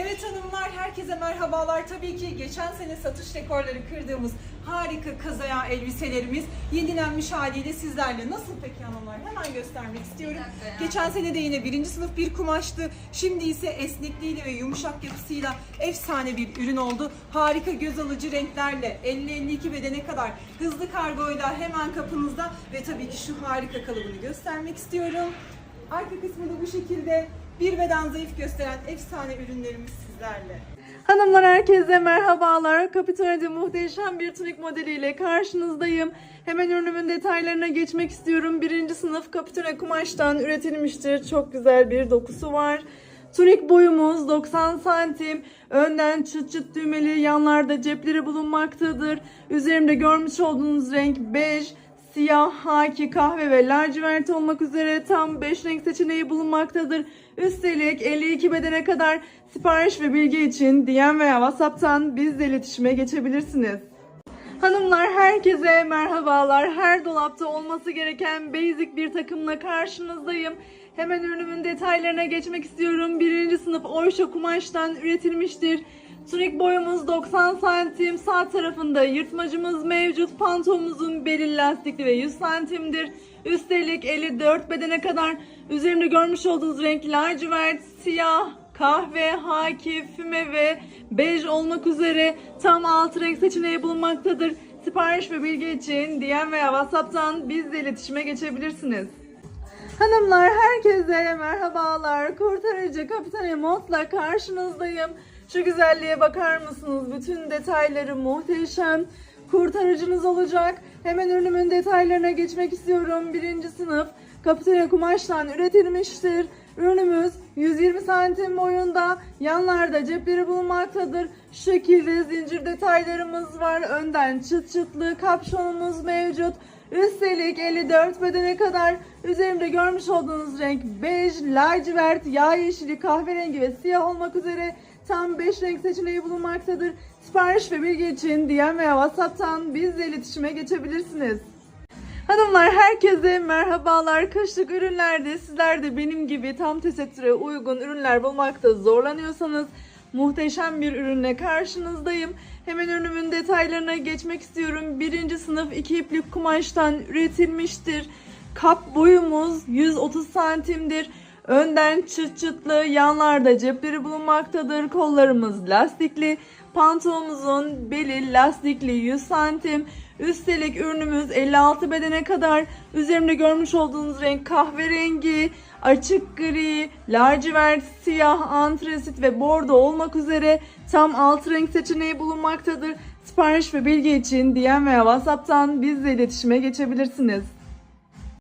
Evet hanımlar herkese merhabalar. Tabii ki geçen sene satış rekorları kırdığımız harika kazaya elbiselerimiz yenilenmiş haliyle sizlerle. Nasıl peki hanımlar? Hemen göstermek istiyorum. Geçen sene de yine birinci sınıf bir kumaştı. Şimdi ise esnekliğiyle ve yumuşak yapısıyla efsane bir ürün oldu. Harika göz alıcı renklerle 50-52 bedene kadar hızlı kargoyla hemen kapınızda ve tabii ki şu harika kalıbını göstermek istiyorum. Arka kısmı bu şekilde bir beden zayıf gösteren efsane ürünlerimiz sizlerle. Hanımlar herkese merhabalar. Kapitol'de muhteşem bir tunik modeliyle karşınızdayım. Hemen ürünümün detaylarına geçmek istiyorum. Birinci sınıf kapitole kumaştan üretilmiştir. Çok güzel bir dokusu var. Tunik boyumuz 90 santim. Önden çıt çıt düğmeli, yanlarda cepleri bulunmaktadır. Üzerimde görmüş olduğunuz renk bej, siyah, haki, kahve ve lacivert olmak üzere tam 5 renk seçeneği bulunmaktadır. Üstelik 52 bedene kadar sipariş ve bilgi için DM veya WhatsApp'tan bizle iletişime geçebilirsiniz. Hanımlar herkese merhabalar. Her dolapta olması gereken basic bir takımla karşınızdayım. Hemen ürünümün detaylarına geçmek istiyorum. Birinci sınıf oyşa kumaştan üretilmiştir. Tunik boyumuz 90 santim. Sağ tarafında yırtmacımız mevcut. Pantolonumuzun beli lastikli ve 100 santimdir. Üstelik 54 bedene kadar üzerinde görmüş olduğunuz renk lacivert, siyah, kahve, haki, füme ve bej olmak üzere tam 6 renk seçeneği bulunmaktadır. Sipariş ve bilgi için DM veya WhatsApp'tan bizle iletişime geçebilirsiniz. Hanımlar herkese merhabalar. Kurtarıcı Kapitane Mod'la karşınızdayım. Şu güzelliğe bakar mısınız? Bütün detayları muhteşem. Kurtarıcınız olacak. Hemen ürünümün detaylarına geçmek istiyorum. Birinci sınıf kapitane kumaştan üretilmiştir. Ürünümüz 120 santim boyunda. Yanlarda cepleri bulunmaktadır. Şu şekilde zincir detaylarımız var. Önden çıt çıtlı kapşonumuz mevcut. Üstelik 54 bedene kadar üzerimde görmüş olduğunuz renk bej, lacivert, yağ yeşili, kahverengi ve siyah olmak üzere tam 5 renk seçeneği bulunmaktadır. Sipariş ve bilgi için DM veya WhatsApp'tan bizle iletişime geçebilirsiniz. Hanımlar herkese merhabalar. Kışlık ürünlerde sizler de benim gibi tam tesettüre uygun ürünler bulmakta zorlanıyorsanız muhteşem bir ürünle karşınızdayım. Hemen ürünümün detaylarına geçmek istiyorum. Birinci sınıf iki iplik kumaştan üretilmiştir. Kap boyumuz 130 santimdir. Önden çıt çıtlı, yanlarda cepleri bulunmaktadır. Kollarımız lastikli. Pantolonumuzun beli lastikli 100 santim. Üstelik ürünümüz 56 bedene kadar. Üzerimde görmüş olduğunuz renk kahverengi, açık gri, lacivert, siyah, antresit ve bordo olmak üzere tam 6 renk seçeneği bulunmaktadır. Sipariş ve bilgi için DM veya WhatsApp'tan bizle iletişime geçebilirsiniz.